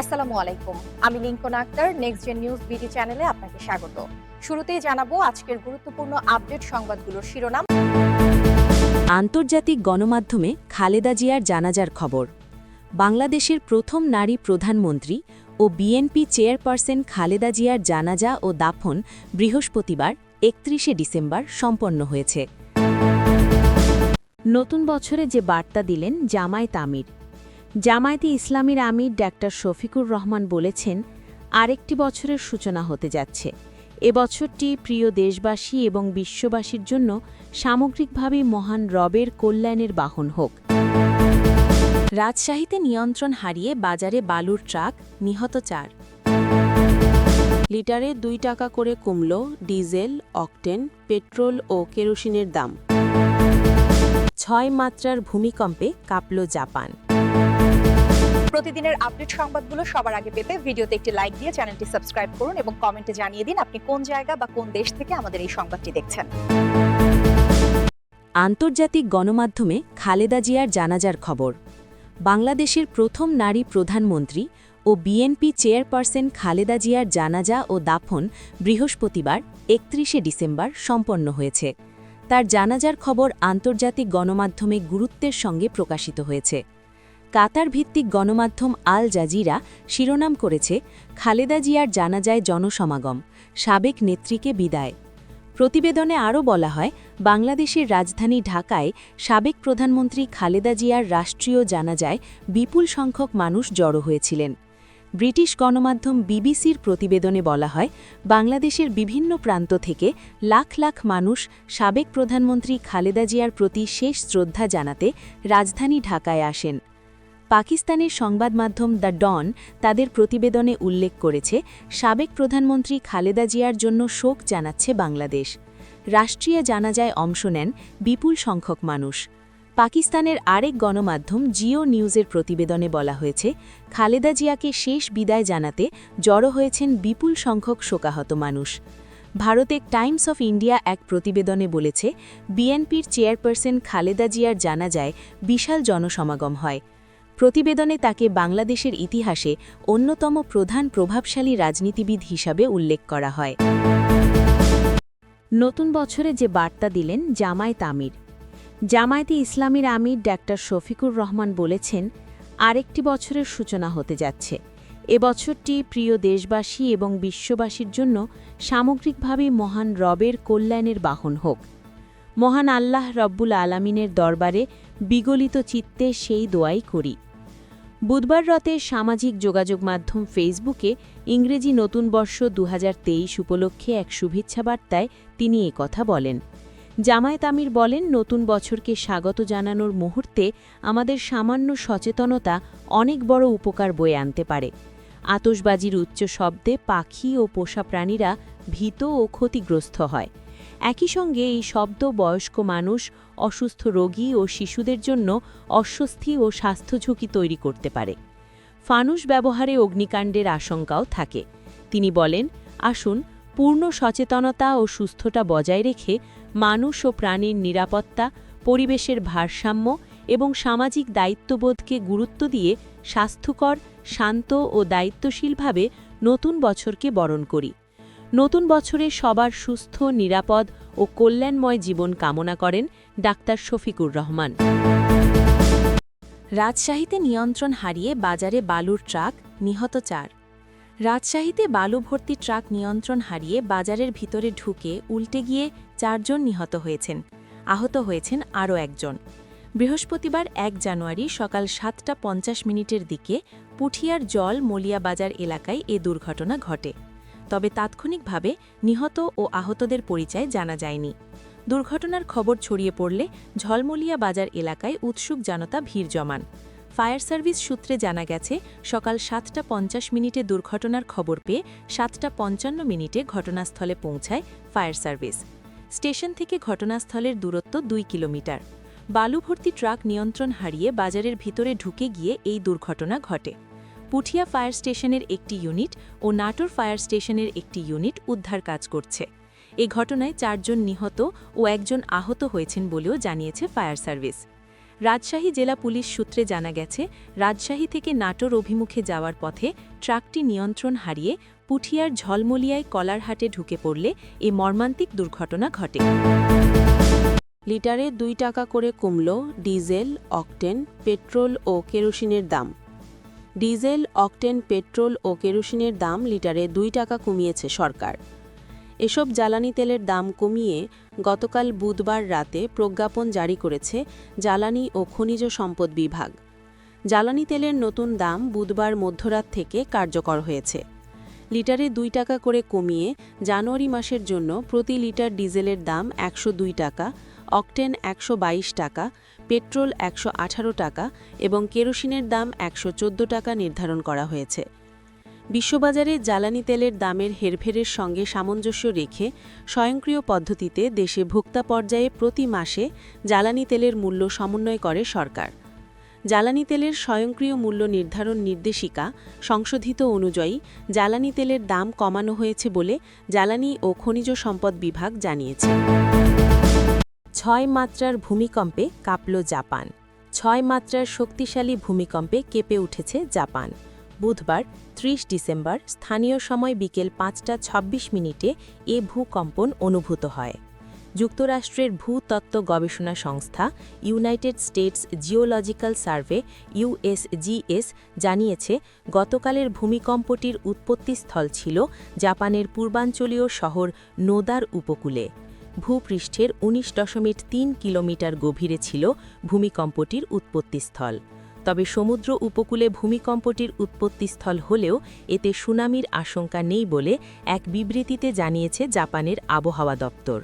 আসসালামু আলাইকুম। আমি Lincoln Akter Next Gen News BD চ্যানেলে আপনাকে স্বাগত। শুরুতেই জানাব আজকের গুরুত্বপূর্ণ আপডেট সংবাদগুলোর শিরোনাম। আন্তর্জাতিক গণমাধ্যমে খালেদা জিয়ার জানাজার খবর। বাংলাদেশের প্রথম নারী প্রধানমন্ত্রী ও বিএনপি চেয়ারপারসন খালেদা জিয়ার জানাজা ও দাফন বৃহস্পতিবার, একত্রিশে ডিসেম্বর, সম্পন্ন হয়েছে। নতুন বছরে যে বার্তা দিলেন জামায়াত আমির জামায়াতে ইসলামীর আমির ডাক্তার শফিকুর রহমান বলেছেন, আরেকটি বছরের সূচনা হতে যাচ্ছে। এ বছরটি প্রিয় দেশবাসী এবং বিশ্ববাসীর জন্য সামগ্রিকভাবে মহান রবের কল্যাণের বাহন হোক। রাজশাহীতে নিয়ন্ত্রণ হারিয়ে বাজারে বালুর ট্রাক নিহত চার। লিটারে দুই টাকা করে কমল ডিজেল, অকটেন, পেট্রোল ও কেরোসিনের দাম। ছয় মাত্রার ভূমিকম্পে কাঁপল জাপান। প্রতিদিনের আপডেট সংবাদগুলো সবার আগে পেতে ভিডিওতে একটি লাইক দিয়ে চ্যানেলটি সাবস্ক্রাইব করুন এবং কমেন্টে জানিয়ে দিন আপনি কোন জায়গা বা কোন দেশ থেকে আমাদের এই সংবাদটি দেখছেন। আন্তর্জাতিক গণমাধ্যমে খালেদা জিয়ার জানাজার খবর। বাংলাদেশের প্রথম নারী প্রধানমন্ত্রী ও বিএনপি চেয়ারপারসন খালেদা জিয়ার জানাজা ও দাফন বৃহস্পতিবার, একত্রিশে ডিসেম্বর, সম্পন্ন হয়েছে। তার জানাজার খবর আন্তর্জাতিক গণমাধ্যমে গুরুত্বের সঙ্গে প্রকাশিত হয়েছে। কাতার ভিত্তিক গণমাধ্যম আল জাজিরা শিরোনাম করেছে, খালেদা জিয়ার জানাজায় জনসমাগম, সাবেক নেত্রীকে বিদায়। প্রতিবেদনে আরও বলা হয়, বাংলাদেশের রাজধানী ঢাকায় সাবেক প্রধানমন্ত্রী খালেদা জিয়ার রাষ্ট্রীয় জানাজায় বিপুল সংখ্যক মানুষ জড়ো হয়েছিলেন। ব্রিটিশ গণমাধ্যম বিবিসির প্রতিবেদনে বলা হয়, বাংলাদেশের বিভিন্ন প্রান্ত থেকে লাখ লাখ মানুষ সাবেক প্রধানমন্ত্রী খালেদা জিয়ার প্রতি শেষ শ্রদ্ধা জানাতে রাজধানী ঢাকায় আসেন। পাকিস্তানের সংবাদ মাধ্যম দ্য ডন তাদের প্রতিবেদনে উল্লেখ করেছে, সাবেক প্রধানমন্ত্রী খালেদা জিয়ার জন্য শোক জানাচ্ছে বাংলাদেশ। রাষ্ট্রীয় জানাজায় অংশ নেন বিপুল সংখ্যক মানুষ। পাকিস্তানের আরেক গণমাধ্যম জিও নিউজের প্রতিবেদনে বলা হয়েছে, খালেদা জিয়াকে শেষ বিদায় জানাতে জড়ো হয়েছেন বিপুল সংখ্যক শোকাহত মানুষ। ভারতের টাইমস অফ ইন্ডিয়া এক প্রতিবেদনে বলেছে, বিএনপির চেয়ারপারসন খালেদা জিয়ার জানাজায় বিশাল জনসমাগম হয়। প্রতিবেদনে তাকে বাংলাদেশের ইতিহাসে অন্যতম প্রধান প্রভাবশালী রাজনীতিবিদ হিসাবে উল্লেখ করা হয়। নতুন বছরে যে বার্তা দিলেন জামায়াত আমির, জামায়াতে ইসলামীর আমির ডাক্তার শফিকুর রহমান বলেছেন, আরেকটি বছরের সূচনা হতে যাচ্ছে। এ বছরটি প্রিয় দেশবাসী এবং বিশ্ববাসীর জন্য সামগ্রিকভাবে মহান রবের কল্যাণের বাহন হোক। মহান আল্লাহ রব্বুল আলামিনের দরবারে বিগলিত চিত্তে সেই দোয়াই করি। বুধবার রাতে সামাজিক যোগাযোগ মাধ্যম ফেসবুকে ইংরেজি নতুন বর্ষ দু হাজার তেইশ উপলক্ষে এক শুভেচ্ছা বার্তায় তিনি কথা বলেন। জামায়াত আমির বলেন, নতুন বছরকে স্বাগত জানানোর মুহূর্তে আমাদের সামান্য সচেতনতা অনেক বড় উপকার বয়ে আনতে পারে। আতসবাজির উচ্চ শব্দে পাখি ও পোষা প্রাণীরা ভীত ও ক্ষতিগ্রস্ত হয়। একই সঙ্গে এই শব্দ বয়স্ক মানুষ অসুস্থ রোগী ও শিশুদের জন্য অস্বস্তি ও স্বাস্থ্য ঝুঁকি তৈরি করতে পারে। ফানুস ব্যবহারে অগ্নিকাণ্ডের আশঙ্কাও থাকে। তিনি বলেন, আসুন, পূর্ণ সচেতনতা ও সুস্থতা বজায় রেখে মানুষ ও প্রাণীর নিরাপত্তা, পরিবেশের ভারসাম্য এবং সামাজিক দায়িত্ববোধকে গুরুত্ব দিয়ে স্বাস্থ্যকর, শান্ত ও দায়িত্বশীলভাবে নতুন বছরকে বরণ করি। নতুন বছরে সবার সুস্থ, নিরাপদ ও কল্যাণময় জীবন কামনা করেন ডাক্তার শফিকুর রহমান। রাজশাহীতে নিয়ন্ত্রণ হারিয়ে বাজারে বালুর ট্রাক নিহত চার। রাজশাহীতে বালু ভর্তি ট্রাক নিয়ন্ত্রণ হারিয়ে বাজারের ভিতরে ঢুকে উল্টে গিয়ে চারজন নিহত হয়েছেন, আহত হয়েছেন আরও একজন। বৃহস্পতিবার এক জানুয়ারি সকাল সাতটা পঞ্চাশ মিনিটের দিকে পুঠিয়ার জল মলিয়াবাজার এলাকায় এ দুর্ঘটনা ঘটে। তবে তাৎক্ষণিকভাবে নিহত ও আহতদের পরিচয় জানা যায়নি। দুর্ঘটনার খবর ছড়িয়ে পড়লে ঝলমলিয়া বাজার এলাকায় উৎসুক জনতা ভিড় জমান। ফায়ার সার্ভিস সূত্রে জানা গেছে, সকাল সাতটা পঞ্চাশ মিনিটে দুর্ঘটনার খবর পেয়ে সাতটা পঞ্চান্ন মিনিটে ঘটনাস্থলে পৌঁছায় ফায়ার সার্ভিস। স্টেশন থেকে ঘটনাস্থলের দূরত্ব দুই কিলোমিটার। বালু ভর্তি ট্রাক নিয়ন্ত্রণ হারিয়ে বাজারের ভিতরে ঢুকে গিয়ে এই দুর্ঘটনা ঘটে। পুঠিয়া ফায়ার স্টেশনের একটি ইউনিট ও নাটোর ফায়ার স্টেশনের একটি ইউনিট উদ্ধার কাজ করছে। এ ঘটনায় চারজন নিহত ও একজন আহত হয়েছেন বলেও জানিয়েছে ফায়ার সার্ভিস। রাজশাহী জেলা পুলিশ সূত্রে জানা গেছে, রাজশাহী থেকে নাটোর অভিমুখে যাওয়ার পথে ট্রাকটি নিয়ন্ত্রণ হারিয়ে পুঠিয়ার ঝলমলিয়ায় কলারহাটে ঢুকে পড়লে এ মর্মান্তিক দুর্ঘটনা ঘটে। লিটারে দুই টাকা করে কমল ডিজেল, অকটেন, পেট্রোল ও কেরোসিনের দাম। ডিজেল, অকটেন, পেট্রোল ও কেরোসিনের দাম লিটারে দুই টাকা কমিয়েছে সরকার। এসব জ্বালানি তেলের দাম কমিয়ে গতকাল বুধবার রাতে প্রজ্ঞাপন জারি করেছে জ্বালানি ও খনিজ সম্পদ বিভাগ। জ্বালানি তেলের নতুন দাম বুধবার মধ্যরাত থেকে কার্যকর হয়েছে। লিটারে দুই টাকা করে কমিয়ে জানুয়ারি মাসের জন্য প্রতি লিটার ডিজেলের দাম একশো দুই টাকা, অকটেন একশো বাইশ টাকা পেট্রোল একশো আঠারো টাকা এবং কেরোসিনের দাম একশো চোদ্দ টাকা নির্ধারণ করা হয়েছে। বিশ্ববাজারে জ্বালানি তেলের দামের হেরফেরের সঙ্গে সামঞ্জস্য রেখে স্বয়ংক্রিয় পদ্ধতিতে দেশে ভোক্তা পর্যায়ে প্রতি মাসে জ্বালানি তেলের মূল্য সমন্বয় করে সরকার। জ্বালানি তেলের স্বয়ংক্রিয় মূল্য নির্ধারণ নির্দেশিকা সংশোধিত অনুযায়ী জ্বালানি তেলের দাম কমানো হয়েছে বলে জ্বালানি ও খনিজ সম্পদ বিভাগ জানিয়েছে। ছয় মাত্রার ভূমিকম্পে কাঁপল জাপান। ছয় মাত্রার শক্তিশালী ভূমিকম্পে কেঁপে উঠেছে জাপান। বুধবার ৩০ ডিসেম্বর, স্থানীয় সময় বিকেল পাঁচটা ২৬ মিনিটে এ ভূকম্পন অনুভূত হয়। যুক্তরাষ্ট্রের ভূতত্ত্ব গবেষণা সংস্থা United States Geological Survey USGS জানিয়েছে, গতকালের ভূমিকম্পটির উৎপত্তিস্থল ছিল জাপানের পূর্বাঞ্চলীয় শহর নোদার উপকূলে। ভূপৃষ্ঠের উনিশ দশমিক তিন কিলোমিটার গভীরে ছিল ভূমিকম্পটির উৎপত্তিস্থল। তবে সমুদ্র উপকূলে ভূমিকম্পটির উৎপত্তিস্থল হলেও এতে সুনামির আশঙ্কা নেই বলে এক বিবৃতিতে জানিয়েছে জাপানের আবহাওয়া দপ্তর।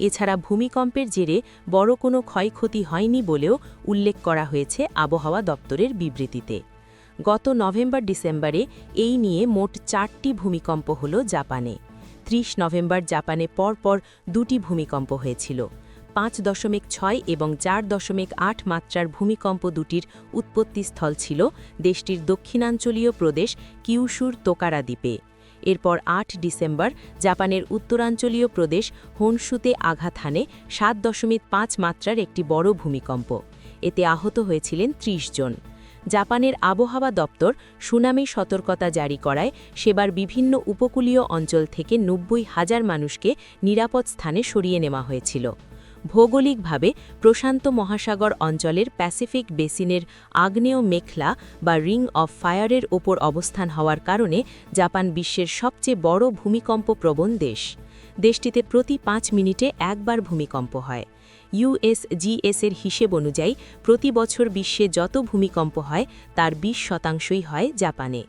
এছাড়া ভূমিকম্পের জেরে বড় কোনো ক্ষয়ক্ষতি হয়নি বলেও উল্লেখ করা হয়েছে আবহাওয়া দপ্তরের বিবৃতিতে। গত নভেম্বর ডিসেম্বরে এই নিয়ে মোট চারটি ভূমিকম্প হল জাপানে। ৩০ নভেম্বর জাপানে পরপর দুটি ভূমিকম্প হয়েছিল। পাঁচ দশমিক ছয় এবং চার দশমিক আট মাত্রার ভূমিকম্প দুটির উৎপত্তিস্থল ছিল দেশটির দক্ষিণাঞ্চলীয় প্রদেশ কিউশুর তোকারা দ্বীপে। এরপর আট ডিসেম্বর জাপানের উত্তরাঞ্চলীয় প্রদেশ হোনসুতে আঘাত হানে সাত দশমিক পাঁচ মাত্রার একটি বড় ভূমিকম্প। এতে আহত হয়েছিলেন ৩০ জন। জাপানের আবহাওয়া দপ্তর সুনামি সতর্কতা জারি করায় সেবার বিভিন্ন উপকূলীয় অঞ্চল থেকে নব্বই হাজার মানুষকে নিরাপদ স্থানে সরিয়ে নেওয়া হয়েছিল। ভৌগোলিকভাবে প্রশান্ত মহাসাগর অঞ্চলের প্যাসিফিক বেসিনের আগ্নেয় মেখলা বা রিং অফ ফায়ারের ওপর অবস্থান হওয়ার কারণে জাপান বিশ্বের সবচেয়ে বড় ভূমিকম্প প্রবণ দেশ। দেশটিতে প্রতি পাঁচ মিনিটে একবার ভূমিকম্প হয়। ইউএসজিএসের হিসেব অনুযায়ী প্রতি বছর বিশ্বে যত ভূমিকম্প হয় তার ২০ শতাংশই হয় জাপানে।